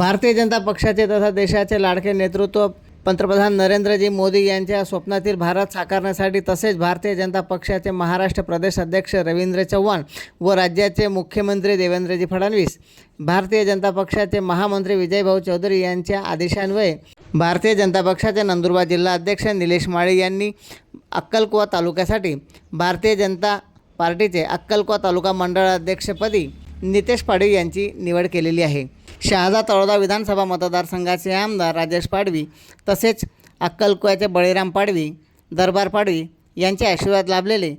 भारतीय जनता पक्षाचे तथा देशाचे लाडके नेतृत्व पंतप्रधान नरेंद्रजी मोदी यांच्या स्वप्नातील भारत साकारण्यासाठी तसेच भारतीय जनता पक्षाचे महाराष्ट्र प्रदेश अध्यक्ष रवींद्र चव्हाण व राज्याचे मुख्यमंत्री देवेंद्रजी फडणवीस भारतीय जनता पक्षाचे महामंत्री विजयभाऊ चौधरी यांच्या आदेशान्वये भारतीय जनता पक्षाचे नंदुरबार जिल्हा अध्यक्ष निलेश माळी यांनी अक्कलकुवा तालुक्यासाठी भारतीय जनता पार्टीचे अक्कलकुवा तालुका मंडळाध्यक्षपदी नितेश पाडवी यांची निवड केलेली आहे. शहादा तळोदा विधानसभा मतदारसंघाचे आमदार राजेश पाडवी तसेच अक्कलकुव्याचे बळीराम पाडवी दरबार पाडवी यांचे आशीर्वाद लाभलेले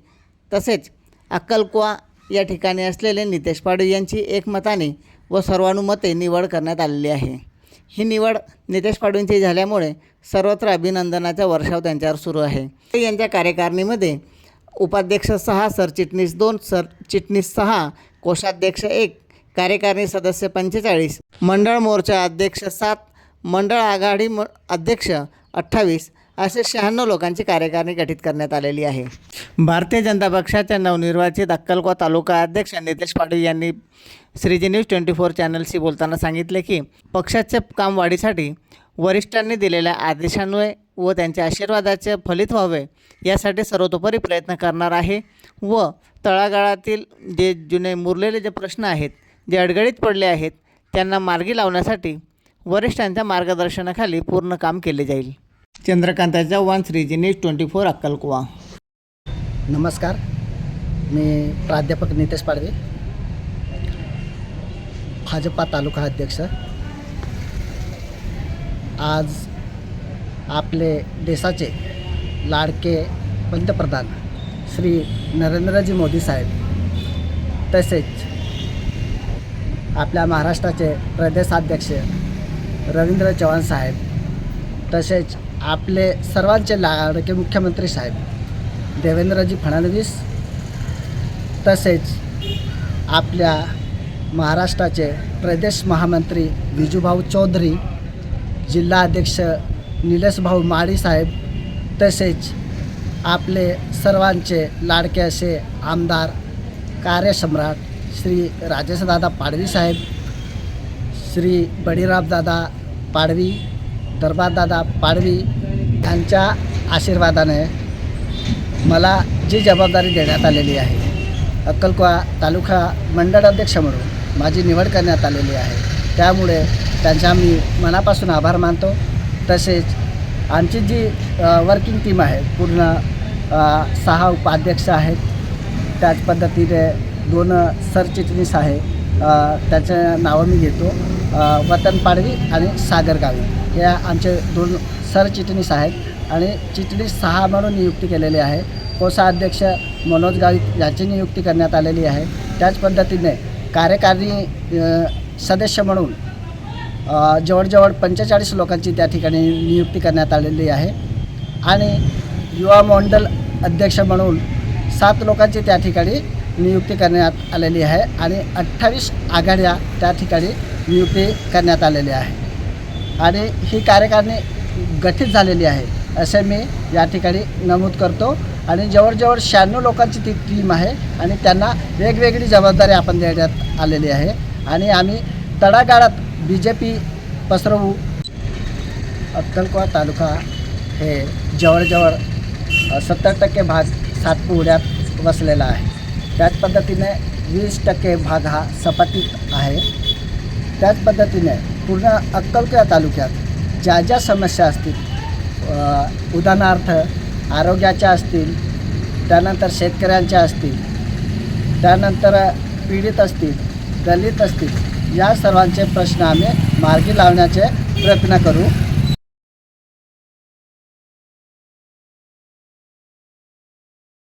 तसेच अक्कलकुवा या ठिकाणी असलेले नितेश पाडवी यांची एकमताने व सर्वानुमते निवड करण्यात आलेली आहे. ही निवड नितेश पाडवींची झाल्यामुळे सर्वत्र अभिनंदनाचा वर्षाव त्यांच्यावर सुरू आहे. यांच्या कार्यकारिणीमध्ये उपाध्यक्ष सहा सरचिटणीस दोन सरचिटणीस सहा कोषाध्यक्ष एक कार्यकारिणी सदस्य पंचेचाळीस मंडळ मोर्चा अध्यक्ष सात मंडळ आघाडी म अध्यक्ष अठ्ठावीस असे शहाण्णव लोकांची कार्यकारिणी गठीत करण्यात आलेली आहे. भारतीय जनता पक्षाच्या नवनिर्वाचित अक्कलकोवा तालुका अध्यक्ष नितेश पाटील यांनी श्रीजी न्यूज ट्वेंटी फोर चॅनलशी बोलताना सांगितले की पक्षाचे काम वाढीसाठी वरिष्ठांनी दिलेल्या आदेशान्वये व त्यांच्या आशीर्वादाचे फलित व्हावे यासाठी सर्वतोपरी प्रयत्न करणार आहे व तळागाळातील जे जुने मुरलेले जे प्रश्न आहेत जे अडगळीत पडले आहेत त्यांना मार्गी लावण्यासाठी वरिष्ठांच्या मार्गदर्शनाखाली पूर्ण काम केले जाईल. Chandrakanta Chavan Shreeji news twenty four अक्कलकुवा. नमस्कार. मी प्राध्यापक नितेश पाडवे भाजपा तालुका अध्यक्ष. आज आपले देशाचे लाडके पंतप्रधान श्री नरेंद्रजी मोदी साहेब तसेच आपल्या महाराष्ट्राचे प्रदेशाध्यक्ष रवींद्र चव्हाण साहेब तसेच आपले सर्वांचे लाडके मुख्यमंत्री साहेब देवेंद्रजी फडणवीस तसेच आपल्या महाराष्ट्राचे प्रदेश महामंत्री विजूभाऊ चौधरी जिल्हाध्यक्ष निलेशभाऊ माळी साहेब तसेच आपले सर्वांचे लाडके असे आमदार कार्यसम्राट श्री राजेशदादा पाडवी साहेब श्री बळीरामदादा पाडवी दरबारदादा पाडवी यांच्या आशीर्वादाने मला जी जबाबदारी देण्यात आलेली आहे अक्कलकुवा तालुका मंडळ अध्यक्ष म्हणून माझी निवड करण्यात आलेली आहे. त्यामुळे त्यांचा मी मनापासून आभार मानतो. तसेच आमची जी वर्किंग टीम आहे पूर्ण सहा उपाध्यक्ष आहेत. त्याच पद्धतीने दोन सरचिटणीस आहे. त्याचं नावं मी घेतो. वतन पाडवी आणि सागर गावी. या आमचे दोन सरचिटणीस आहेत आणि चिटणीस सहा म्हणून नियुक्ती केलेली आहे. कोषाध्यक्ष मनोज गावित याची नियुक्ती करण्यात आलेली आहे. त्याच पद्धतीने कार्यकारिणी सदस्य म्हणून जवळजवळ पंचेचाळीस लोकांची त्या ठिकाणी नियुक्ती करण्यात आलेली आहे. आणि युवा मंडल अध्यक्ष म्हणून सात लोकांची त्या ठिकाणी नियुक्ती करण्यात आलेली आहे आणि अठ्ठावीस आघाड्या त्या ठिकाणी नियुक्ती करण्यात आलेली आहे. आणि ही कार्यकारिणी गठीत झालेली आहे असे मी या ठिकाणी नमूद करतो. आणि जवळजवळ शहाण्णव लोकांची ती टीम आहे आणि त्यांना वेगवेगळी जबाबदारी आपण देण्यात आलेली आहे. आणि आम्ही तळागाळात बी जे पी पसरवू. अक्कलकोवा तालुका हे जवळजवळ सत्तर टक्के भाग सातपुड्यात वसलेला आहे. त्याच पद्धतीने वीस टक्के भाग हा सपाटीत आहे. त्याच पद्धतीने पूर्ण अक्कलकोया तालुक्यात ज्या ज्या समस्या असतील उदाहरणार्थ आरोग्याच्या असतील त्यानंतर शेतकऱ्यांच्या असतील त्यानंतर पीडित असतील दलित असतील या सर्वांचे प्रश्न आम्ही मार्गी लावण्याचे प्रयत्न करू.